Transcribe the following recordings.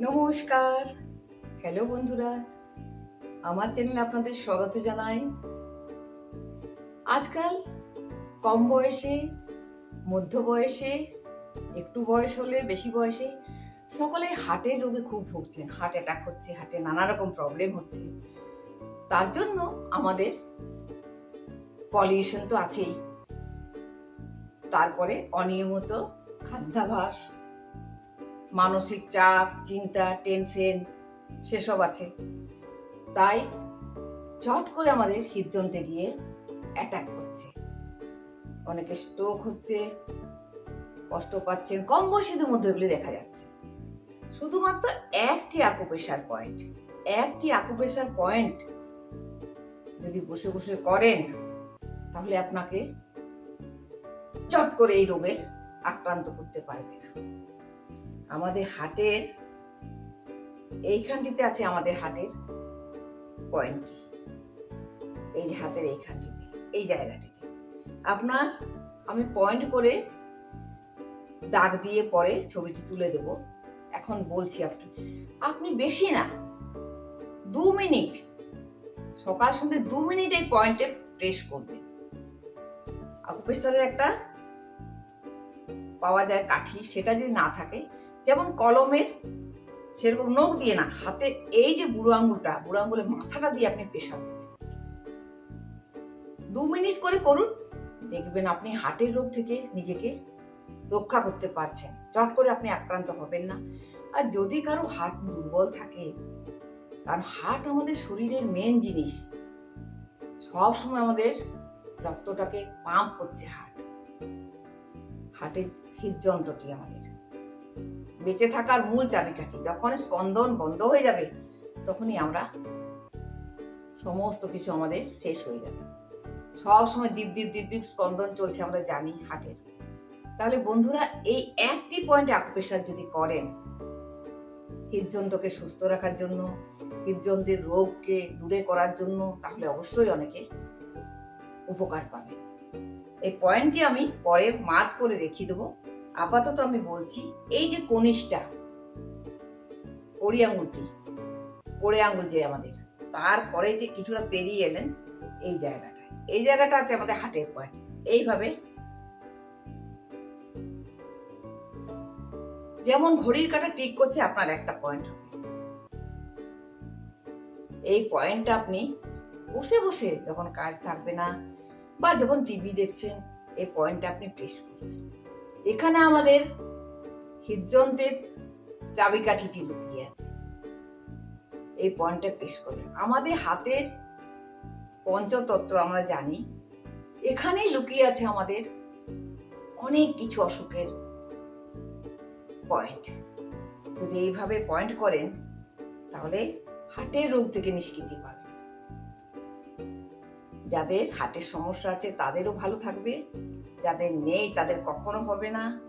নমস্কার। হ্যালো বন্ধুরা, আমার চ্যানেলে আপনাদের স্বাগত জানাই। আজকাল কম বয়সে, মধ্য বয়সে, একটু বয়স হলে বেশি বয়সে সকলে হার্টের রোগে খুব ভুগছেন। হার্ট অ্যাটাক হচ্ছে হার্টে নানা রকম প্রবলেম হচ্ছে। তার জন্য আমাদের পলিউশন তো আছেই। তারপরে অনিয়মিত খাদ্যাভাস মানসিক চাপ, চিন্তা টেনশন সেসব আছে। তাই চট করে আমাদের হৃদযন্ত্রে গিয়ে অ্যাটাক করছে। অনেকে স্ট্রোক হচ্ছে, কষ্ট পাচ্ছেন, কম বয়সীদের মধ্যে এগুলি দেখা যাচ্ছে। শুধুমাত্র একটি আকুপ্রেশার পয়েন্ট একটি আকুপেশার পয়েন্ট যদি বসে বসে করেন, তাহলে আপনাকে চট করে এই রোগে আক্রান্ত করতে পারবে না। আমাদের হাটের, এইখানটিতে আছে আমাদের হাটের পয়েন্টটি এই যে হাতের এইখানটিতে, এই জায়গাটিতে। আপনার আমি পয়েন্ট করে দাগ দিয়ে পরে ছবিটি তুলে দেব। এখন বলছি আপনি আপনি বেশি না, দু মিনিট, সকাল সন্ধ্যে দু মিনিট এই পয়েন্টে প্রেস করবেন। আকুপেশারের একটা পাওয়া যায় কাঠি, সেটা যদি না থাকে যেমন কলমের সেরকম নখ দিয়ে না, হাতে এই যে বুড়ো আঙুলটা, বুড়ো আঙুলের মাথাটা দিয়ে আপনি প্রেশার দেবেন দু মিনিট করে করুন, দেখবেন আপনি হার্টের রোগ থেকে নিজেকে রক্ষা করতে পারছেন। চট করে আপনি আক্রান্ত হবেন না। আর যদি কারও হার্ট দুর্বল থাকে, কারণ হার্ট আমাদের শরীরের মেন জিনিস, সব সময় আমাদের রক্তটাকে পাম্প করছে হার্ট। হার্টের হৃদযন্ত্রটি আমাদের। বেঁচে থাকার মূল চাবিকাঠি। যখন স্পন্দন বন্ধ হয়ে যাবে, তখনই আমরা সমস্ত কিছু আমাদের শেষ হয়ে যাবে। সব সময় দীপ দীপ দীপ দীপ স্পন্দন চলছে, আমরা জানি হার্টের তাহলে বন্ধুরা, এই একটি পয়েন্টে আকুপেশার যদি করেন, হৃদযন্ত্রকে সুস্থ রাখার জন্য, হৃদযন্ত্রের রোগকে দূরে করার জন্য, তাহলে অবশ্যই অনেকে উপকার পাবে এই পয়েন্টটি আমি পরে মার্ক করে দেখিয়ে দেবো। আপাতত আমি বলছি, এই যে কনিষ্ঠা কড়ি আঙুলটি কোড়ে আঙুল যে আমাদের, তারপরে যে কিছুটা পেরিয়ে এলেন এই জায়গাটা। এই জায়গাটা আছে আমাদের হাটের পয়েন্ট এইভাবে যেমন ঘড়ির কাটা টিক করছে, আপনার একটা পয়েন্ট এই পয়েন্টটা আপনি বসে বসে যখন কাজ থাকবে না, বা যখন টিভি দেখছেন, এই পয়েন্টটা আপনি প্রেস করবেন। এখানে আমাদের হৃদযন্ত্রের চাবিকাঠিটি লুকিয়ে আছে। এই পয়েন্টটা পেশ করবেন আমাদের হাতের পঞ্চতত্ত্ব আমরা জানি। এখানেই লুকিয়ে আছে আমাদের অনেক কিছু অসুখের পয়েন্ট। যদি এইভাবে পয়েন্ট করেন, তাহলে হার্টের রোগ থেকে নিষ্কৃতি পাবে যাদের হার্টের সমস্যা আছে, তাদেরও ভালো থাকবে। যাদের নেই, তাদের কখনো হবে না।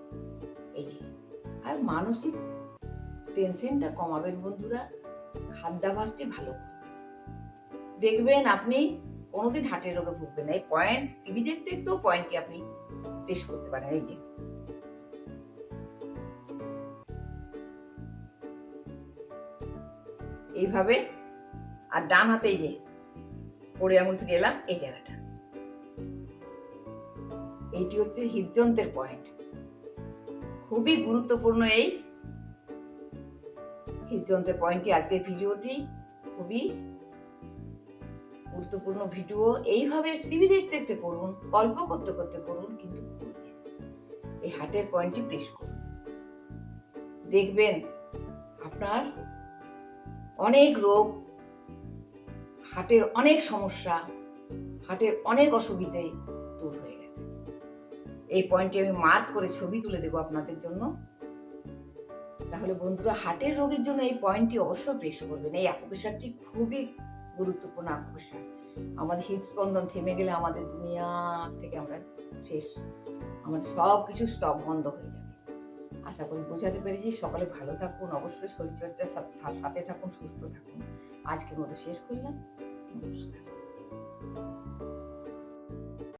এই যে, আর মানসিক টেনশনটা কমাবেন বন্ধুরা। খাদ্যাভাসটি ভালো। দেখবেন আপনি কোনোদিন হার্টের রোগে ভুগবেন না। এই পয়েন্ট টিভি দেখতে দেখতেও পয়েন্টটি আপনি পেশ করতে পারেন। এই যে। এইভাবে, আর ডান হাতে এই যে, পড়ে আঙুল থেকে এলাম, এই জায়গাটা। এইটি হচ্ছে হৃদযন্ত্রের পয়েন্ট খুবই গুরুত্বপূর্ণ এই হৃদযন্ত্রের পয়েন্টটি আজকের ভিডিওটি খুবই গুরুত্বপূর্ণ ভিডিও এইভাবে টিভি দেখতে দেখতে করুন, গল্প করতে করতে করুন, কিন্তু এই হার্টের পয়েন্টটি প্রেস করুন। দেখবেন আপনার অনেক রোগ হার্টের অনেক সমস্যা হার্টের অনেক অসুবিধে দূর হয়ে গেছে। এই পয়েন্টটি আমি মার্ক করে ছবি তুলে দেবো আপনাদের জন্য। তাহলে বন্ধুরা, হার্টের রোগের জন্য এই পয়েন্টটি অবশ্যই প্রেস করবেন। এই আকুপেশারটি খুবই গুরুত্বপূর্ণ আকুপেশার আমাদের হৃদস্পন্দন থেমে গেলে আমাদের দুনিয়া থেকে আমরা শেষ। আমাদের সব কিছু স্টপ বন্ধ হয়ে যাবে। আশা করি বোঝাতে পেরেছি। সকালে ভালো থাকুন, অবশ্যই শরীরচর্চা সাথে থাকুন, সুস্থ থাকুন। আজকের মতো শেষ করলাম। নমস্কার।